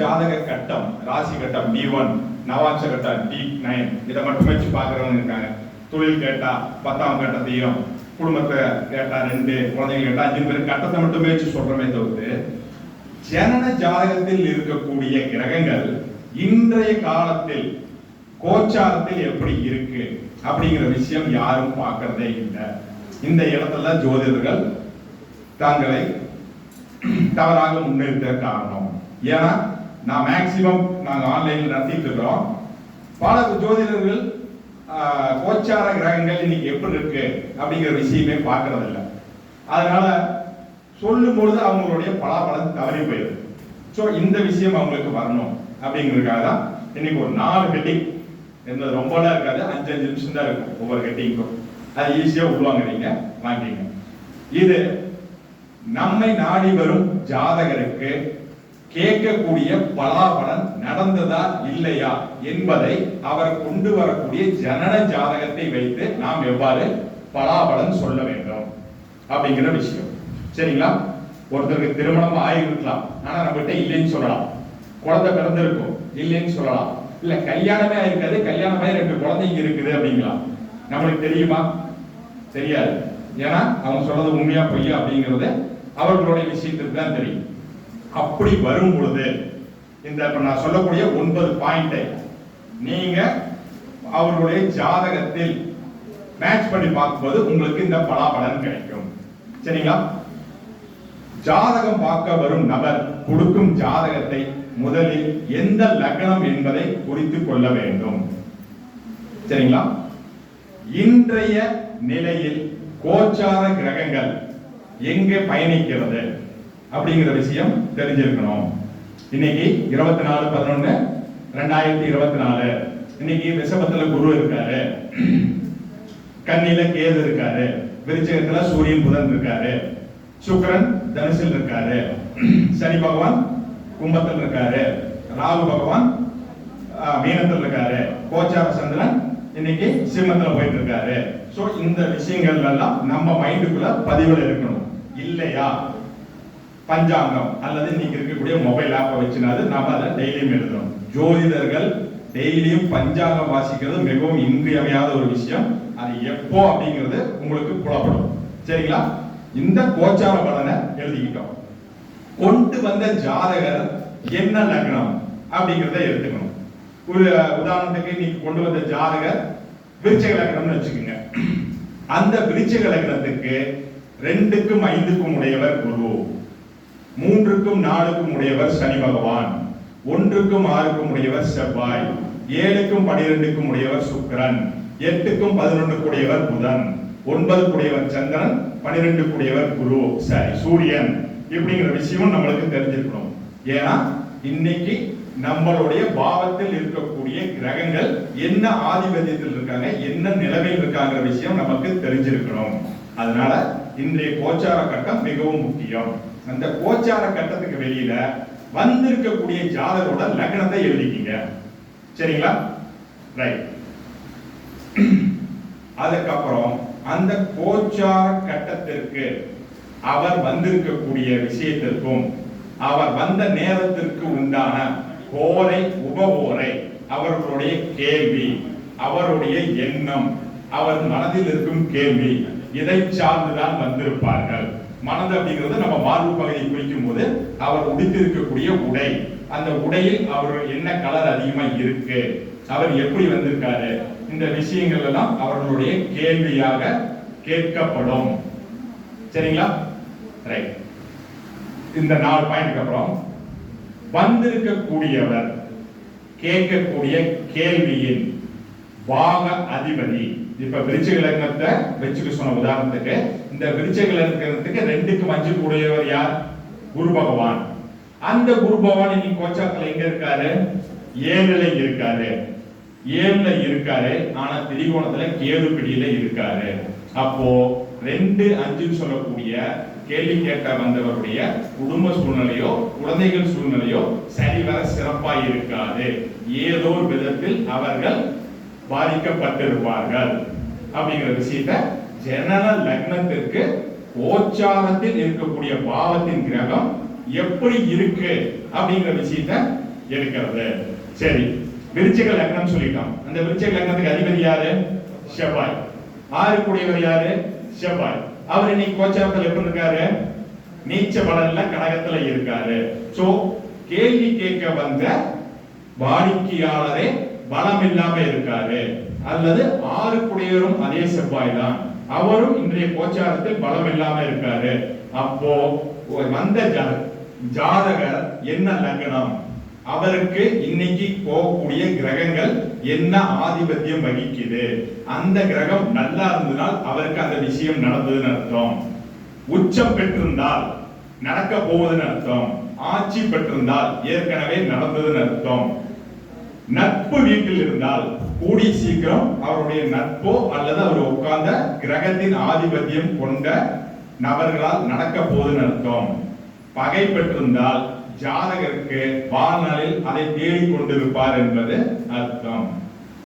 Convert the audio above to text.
ஜாதக கட்டம் ராசி கட்டம் டி ஒன் நவாட்ச கட்டம் டி நைன் இதை மட்டும் வச்சு பார்க்குறவங்க இருக்காங்க. தொழில் கேட்டா பத்தாம் கட்டத்தையும் குடும்பத்தை கேட்டா ரெண்டு குழந்தைங்க கேட்டா அஞ்சு பேர். கட்டத்தை மட்டுமே வச்சு சொல்றமே தவிர்த்து ஜனன ஜாதகத்தில் இருக்கக்கூடிய கிரகங்கள் இன்றைய காலத்தில் கோச்சாரத்தில் எப்படி இருக்கு அப்படிங்கிற விஷயம் யாரும் பார்க்கறதே இல்லை. இந்த இடத்துல ஜோதிடர்கள் தங்களை தவறாக முன்னிறுத்த காரணம். ஏன்னா நான் மேக்சிமம் நாங்கள் ஆன்லைனில் நடத்திட்டு இருக்கிறோம். பல ஜோதிடர்கள் கோச்சார கிரகங்கள் இன்னைக்கு எப்படி இருக்கு அப்படிங்கிற விஷயமே பார்க்கறது அதனால சொல்லும் பொழுது அவங்களுடைய பலாபலம் தவறி போயிடுது. ஸோ இந்த விஷயம் அவங்களுக்கு வரணும் அப்படிங்கிறதுக்காக தான் இன்னைக்கு ஒரு நாலு ஹெட்டிங் இருந்தது ரொம்பலாம் இருக்காது அஞ்சு அஞ்சு நிமிஷம் தான் இருக்கும் ஒவ்வொரு ஹெட்டிங்க்கும் அது ஈஸியாக உள்வாங்குறீங்க வாங்கிங்க இது நம்மை நாடி வரும் ஜாதகருக்கு கேட்கக்கூடிய பலாபலன் நடந்ததா இல்லையா என்பதை அவர் கொண்டு வரக்கூடிய ஜனன ஜாதகத்தை வைத்து நாம் எவ்வாறு பலாபலன் சொல்ல வேண்டும் அப்படிங்கிற விஷயம். சரிங்களா? ஒருத்தருக்கு திருமணம் ஆகிருக்கலாம் ஆனா நம்மகிட்ட இல்லைன்னு சொல்லலாம். குழந்தை பிறந்திருக்கும். இல்லைன்னு சொல்லலாம். இல்ல கல்யாணமே ஆயிருக்காது. கல்யாணமே ரெண்டு குழந்தைங்க இருக்குது அப்படிங்களா? நம்மளுக்கு தெரியுமா? தெரியாது. ஏன்னா அவங்க சொல்றது உண்மையா பொய்யா அப்படிங்கிறது அவர்களுடைய விஷயத்திற்கு தான் தெரியும். அப்படி வரும் பொழுது இந்த இப்ப நான் சொல்லக்கூடிய ஒன்பது பாயிண்டை நீங்க அவர்களுடைய ஜாதகத்தில் மேட்ச் பண்ணி பார்க்கும்போது உங்களுக்கு இந்த பலாபலன் கிடைக்கும். சரிங்களா? ஜாதகம் பார்க்க வரும் நபர் கொடுக்கும் ஜாதகத்தை முதலில் எந்த லக்னம் என்பதை குறித்து கொள்ள வேண்டும். சரிங்களா? இன்றைய நிலையில் கோச்சார கிரகங்கள் எங்கே பயணிக்கிறது? அப்படிங்கிற விஷயம் தெரிஞ்சிருக்கணும். இன்னைக்கு இருபத்தி நாலு பதினொன்னு ரெண்டாயிரத்தி இருபத்தி நாலு இன்னைக்கு விஷபத்துல குரு இருக்காரு. கண்ணில கேது இருக்காரு. விருச்சகத்துல சூரியன் புதன் இருக்காரு. சுக்கரன் தனுசில் இருக்காரு. சனி பகவான் கும்பத்தில் இருக்காரு. ராகு பகவான் மீனத்தில் இருக்காரு. கோச்சார சந்திரன் இன்னைக்கு சிம்மத்துல போயிட்டு இருக்காரு. சோ இந்த விஷயங்கள் எல்லாம் நம்ம மைண்டுக்குள்ள பதிவுல இருக்கணும். இல்லையா? பஞ்சாங்கம் அல்லது இன்னைக்கு இருக்கக்கூடிய மொபைல் ஆப்பை வச்சுனாது நாம அதை டெய்லியும் எழுதணும். ஜோதிடர்கள் டெய்லியும் பஞ்சாங்கம் வாசிக்கிறது மிகவும் இன்றியமையாத ஒரு விஷயம். அது எப்போ அப்படிங்கிறது உங்களுக்கு புலப்படும். சரிங்களா? இந்த கோச்சார பலனை எழுதிக்கிட்டோம். கொண்டு வந்த ஜாதகர் என்ன லக்னம் அப்படிங்கிறத எடுத்துக்கணும். ஒரு உதாரணத்துக்கு இன்னைக்கு கொண்டு வந்த ஜாதகர் விருச்சக லக்னம்னு வச்சுக்கோங்க. அந்த விருச்சக லக்னத்துக்கு ரெண்டுக்கும் ஐந்துக்கும் உடையவர் குரு. மூன்றுக்கும் நாலுக்கும் உடையவர் சனி பகவான். ஒன்றுக்கும் ஆறுக்கும் உடையவர் செவ்வாய். ஏழுக்கும் பனிரெண்டுக்கும் உடையவர் சுக்கிரன். எட்டுக்கும் பதினொன்றுக்கு உடையவர் புதன். ஒன்பது உடையவர் சந்திரன் பனிரெண்டுக்கு உடையவர் குரு. சாரி சூரியன். இப்படிங்கிற விஷயம் நம்மளுக்கு தெரிஞ்சிருக்கணும். ஏன்னா இன்னைக்கு நம்மளுடைய பாவத்தில் இருக்கக்கூடிய கிரகங்கள் என்ன ஆதிபத்தியத்தில் இருக்காங்க என்ன நிலைமையில் இருக்காங்கிற விஷயம் நமக்கு தெரிஞ்சிருக்கணும். அதனால இன்றைய கோச்சார கட்டம் மிகவும் முக்கியம். அந்த கோச்சார கட்டத்துக்கு வெளியில வந்திருக்கக்கூடிய ஜாதகரோட லக்னத்தை எழுதிக்கிங்க. சரிங்களா? ரைட் அதுக்கப்புறம் அந்த கோச்சார கட்டத்திற்கு அவர் வந்திருக்கக்கூடிய விஷயத்திற்கும் அவர் வந்த நேரத்திற்கு உண்டான கோரை உபகோரை அவர்களுடைய கேள்வி அவருடைய எண்ணம் அவர் மனதில் இருக்கும் கேள்வி இதை சார்ந்துதான் வந்திருப்பார்கள். மனது அப்படிங்கிறது நம்ம மார்பு பகுதியை குறிக்கும் போது அவர் உடுத்திருக்கக்கூடிய உடை. அந்த உடையில் அவர் என்ன கலர் அதிகமா இருக்கு? அவர் எப்படி வந்திருக்காரு? இந்த விஷயங்கள் எல்லாம் அவர்களுடைய கேள்வியாக கேட்கப்படும். சரிங்களா? ரைட் இந்த நாலு பாயிண்ட்க்கு அப்புறம் வந்திருக்கக்கூடியவர் கேட்கக்கூடிய கேள்வியின் பாக அதிபதி. இப்ப விருச்சிக லக்னத்தை வச்சுக்க சொன்ன உதாரணத்துக்கு இந்த விருச்சிக லக்னத்துக்கு ரெண்டுக்கு மஞ்சு கூடையவர் யார்? குரு பகவான். அந்த குரு பகவான் இன்னைக்கு கோச்சாத்துல எங்க இருக்காரு? ஏழுல இருக்காரு. ஏழுல இருக்காரு ஆனா திரிகோணத்துல கேது பிடியில இருக்காரு. அப்போ ரெண்டு அஞ்சுன்னு சொல்லக்கூடிய கேள்வி கேட்க வந்தவருடைய குடும்ப சூழ்நிலையோ குழந்தைகள் சூழ்நிலையோ சரிவர சிறப்பாக இருக்காது. ஏதோ ஒரு விதத்தில் அவர்கள் பாதிக்கப்பட்டிருப்பார்கள். அப்படிங்கிற விஷயத்த ஜனன லக்னத்திற்கு ஓச்சாரத்தில் இருக்கக்கூடிய பாவத்தின் கிரகம் எப்படி இருக்கு அப்படிங்கிற விஷயத்த இருக்கிறது சரி விருச்சிக லக்னம் சொல்லிட்டோம். அந்த விருச்சிக லக்னத்துக்கு அதிபதி யாரு? செவ்வாய். ஆறுக்குடையவர் யாரு? செவ்வாய். அவர் இன்னைக்கு கோச்சாரத்தில் எப்படி இருக்காரு? நீச்ச பலன்ல கடகத்துல இருக்காரு. சோ கேள்வி கேட்க வந்த வாடிக்கையாளரே பலம் இல்லாம இருக்காரு. அல்லது ஆறுக்குடையவரும் அதே செவ்வாய் தான் அவரும் இன்றைய கோச்சாரத்தில் பலம் இல்லாம இருக்காரு. அப்போ வந்த ஜா- ஜாதகர் என்ன லக்னம் அவருக்கு இன்னைக்கு போகக்கூடிய கிரகங்கள் என்ன ஆதிபத்தியம் வகிக்குது? அந்த கிரகம் நல்லா இருந்ததால் அவருக்கு அந்த விஷயம் நடந்ததுன்னு அர்த்தம். உச்சம் பெற்றிருந்தால் நடக்க போவதுன்னு அர்த்தம். ஆட்சி பெற்றிருந்தால் ஏற்கனவே நடந்ததுன்னு அர்த்தம். நட்பு வீட்டில் இருந்தால் கூடி சீக்கிரம் அவருடைய நட்போ அல்லது அவர் உட்கார்ந்த கிரகத்தின் ஆதிபத்தியம் கொண்ட நபர்களால் நடக்க போதுன்னு அர்த்தம். பகை பெற்றிருந்தால் ஜாதகருக்கு வாழ்நாளில் அதை தேடிக் கொண்டிருப்பார் என்பது அர்த்தம்.